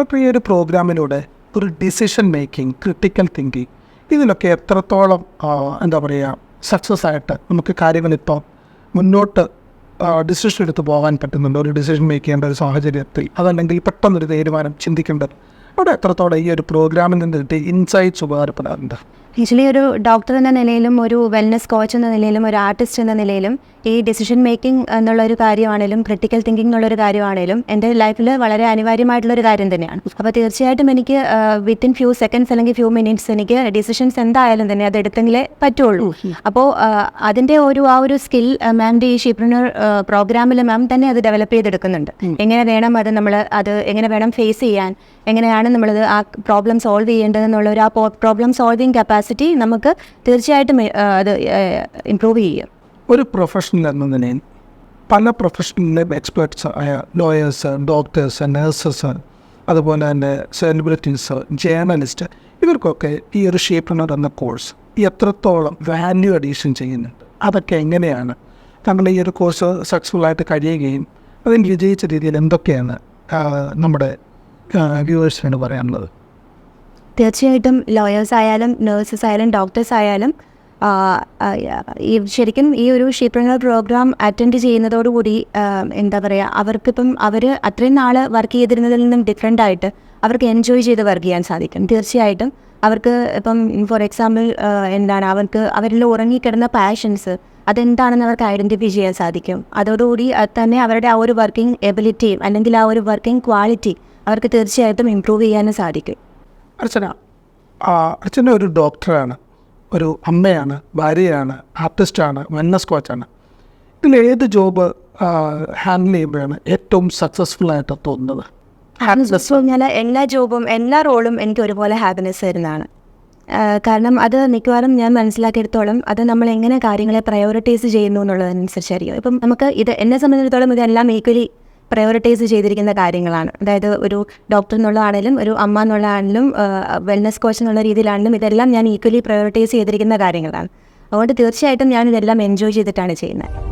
Doctor ഈ ഒരു പ്രോഗ്രാമിലൂടെ ഒരു ഡിസിഷൻ മേക്കിംഗ് ക്രിട്ടിക്കൽ തിങ്കിങ് ഇതിലൊക്കെ എത്രത്തോളം എന്താ പറയുക സക്സസ് ആയിട്ട് നമുക്ക് കാര്യങ്ങളിപ്പോൾ മുന്നോട്ട് ഡിസിഷൻ എടുത്ത് പോകാൻ പറ്റുന്നുണ്ട് ഒരു ഡിസിഷൻ മേക്ക് ചെയ്യേണ്ട ഒരു സാഹചര്യത്തിൽ. അതല്ലെങ്കിൽ പെട്ടെന്നൊരു തീരുമാനം ചിന്തിക്കേണ്ടത്. അവിടെ എത്രത്തോളം ഈ ഒരു പ്രോഗ്രാമിൽ നിന്ന് കിട്ടിയ ഇൻസൈറ്റ്സ് ഉപകാരപ്പെടാറുണ്ട്? ആക്ച്വലി ഒരു ഡോക്ടർ എന്ന നിലയിലും ഒരു വെൽനസ് കോച്ച് എന്ന നിലയിലും ഒരു ആർട്ടിസ്റ്റ് എന്ന നിലയിലും ഈ ഡിസിഷൻ മേക്കിംഗ് എന്നുള്ള ഒരു കാര്യമാണേലും ക്രിട്ടിക്കൽ തിങ്കിങ് എന്നുള്ളൊരു കാര്യമാണേലും എന്റെ ലൈഫിൽ വളരെ അനിവാര്യമായിട്ടുള്ള ഒരു കാര്യം തന്നെയാണ്. അപ്പോൾ തീർച്ചയായിട്ടും എനിക്ക് വിത്തിൻ ഫ്യൂ സെക്കൻഡ്സ് അല്ലെങ്കിൽ ഫ്യൂ മിനിറ്റ്സ് എനിക്ക് ഡിസിഷൻസ് എന്തായാലും തന്നെ അത് എടുത്തെങ്കിലേ പറ്റുള്ളൂ. അപ്പോൾ അതിന്റെ ഒരു ആ ഒരു സ്കിൽ മാമിന്റെ ഈ ഷിപ്രണർ പ്രോഗ്രാമിൽ മാം തന്നെ അത് ഡെവലപ്പ് ചെയ്തെടുക്കുന്നുണ്ട്. എങ്ങനെ വേണം അത് നമ്മൾ അത് എങ്ങനെ വേണം ഫേസ് ചെയ്യാൻ എങ്ങനെയാണ് നമ്മളത് ആ പ്രോബ്ലം സോൾവ് ചെയ്യേണ്ടതെന്നുള്ള ഒരു ആ പ്രോബ്ലം സോൾവിങ് കപ്പാസിറ്റി നമുക്ക് തീർച്ചയായിട്ടും അത് ഇമ്പ്രൂവ് ചെയ്യും. ഒരു പ്രൊഫഷണൽ എന്ന നിലയിൽ പല പ്രൊഫഷണലിലെ എക്സ്പേർട്സ് ആയ ലോയേഴ്സ് ഡോക്ടേഴ്സ് നേഴ്സസ് അതുപോലെ തന്നെ സെലിബ്രിറ്റീസ് ജേർണലിസ്റ്റ് ഇവർക്കൊക്കെ ഈ ഒരു ഷേപ്രണർ എന്ന കോഴ്സ് എത്രത്തോളം വാല്യൂ അഡീഷൻ ചെയ്യുന്നുണ്ട്. അതൊക്കെ എങ്ങനെയാണ്? താങ്കൾ ഈ ഒരു കോഴ്സ് സക്സസ്ഫുൾ ആയിട്ട് കഴിയുകയും അതിന് വിജയിച്ച രീതിയിൽ എന്തൊക്കെയാണ് നമ്മുടെ വ്യൂവേഴ്സിനോട് പറയാനുള്ളത്? തീർച്ചയായിട്ടും ലോയേഴ്സ് ആയാലും നേഴ്സസ് ആയാലും ഡോക്ടേഴ്സ് ആയാലും ഈ ശരിക്കും ഈ ഒരു ഷീപ്രണർ പ്രോഗ്രാം അറ്റൻഡ് ചെയ്യുന്നതോടുകൂടി എന്താ പറയുക അവർക്കിപ്പം അവർ അത്രയും നാൾ വർക്ക് ചെയ്തിരുന്നതിൽ നിന്നും ഡിഫറെന്റ് ആയിട്ട് അവർക്ക് എൻജോയ് ചെയ്ത് വർക്ക് ചെയ്യാൻ സാധിക്കും. തീർച്ചയായിട്ടും അവർക്ക് ഇപ്പം ഫോർ എക്സാമ്പിൾ എന്താണ് അവർക്ക് അവരിൽ ഉറങ്ങിക്കിടന്ന പാഷൻസ് അതെന്താണെന്ന് അവർക്ക് ഐഡന്റിഫൈ ചെയ്യാൻ സാധിക്കും. അതോടുകൂടി അത് തന്നെ അവരുടെ ആ ഒരു വർക്കിംഗ് എബിലിറ്റിയും അല്ലെങ്കിൽ ആ ഒരു വർക്കിംഗ് ക്വാളിറ്റി അവർക്ക് തീർച്ചയായിട്ടും ഇമ്പ്രൂവ് ചെയ്യാനും സാധിക്കും. അർച്ചന അർച്ചന ഒരു ഡോക്ടറാണ് ഒരു അമ്മയാണ് ഭാര്യയാണ് ആർട്ടിസ്റ്റാണ് വെൽനസ് കോച്ചാണ് ഇതിൽ ഏത് ജോബ് ഹാൻഡിൽ ചെയ്യുമ്പോഴാണ് ഏറ്റവും സക്സസ്ഫുൾ ആയിട്ട് തോന്നുന്നത്? ഞാൻ എല്ലാ ജോബും എല്ലാ റോളും എനിക്ക് ഒരുപോലെ ഹാപ്പിനെസ് തരുന്നതാണ്. കാരണം അത് മിക്കവാറും ഞാൻ മനസ്സിലാക്കിയെടുത്തോളം അത് നമ്മൾ എങ്ങനെ കാര്യങ്ങളെ പ്രയോറിറ്റൈസ് ചെയ്യുന്നു എന്നുള്ളതനുസരിച്ചായിരിക്കും. ഇപ്പം നമുക്ക് ഇത് എന്നെ സംബന്ധിച്ചിടത്തോളം ഇതെല്ലാം ഈക്വലി പ്രയോറിറ്റൈസ് ചെയ്തിരിക്കുന്ന കാര്യങ്ങളാണ്. അതായത് ഒരു ഡോക്ടർ എന്നുള്ളതാണെങ്കിലും ഒരു അമ്മ എന്നുള്ളതാണെങ്കിലും വെൽനസ് കോച്ച് എന്നുള്ള രീതിയിലാണെങ്കിലും ഇതെല്ലാം ഞാൻ ഈക്വലി പ്രയോറിറ്റൈസ് ചെയ്തിരിക്കുന്ന കാര്യങ്ങളാണ്. അതുകൊണ്ട് തീർച്ചയായിട്ടും ഞാൻ ഇതെല്ലാം എൻജോയ് ചെയ്തിട്ടാണ് ചെയ്യുന്നത്.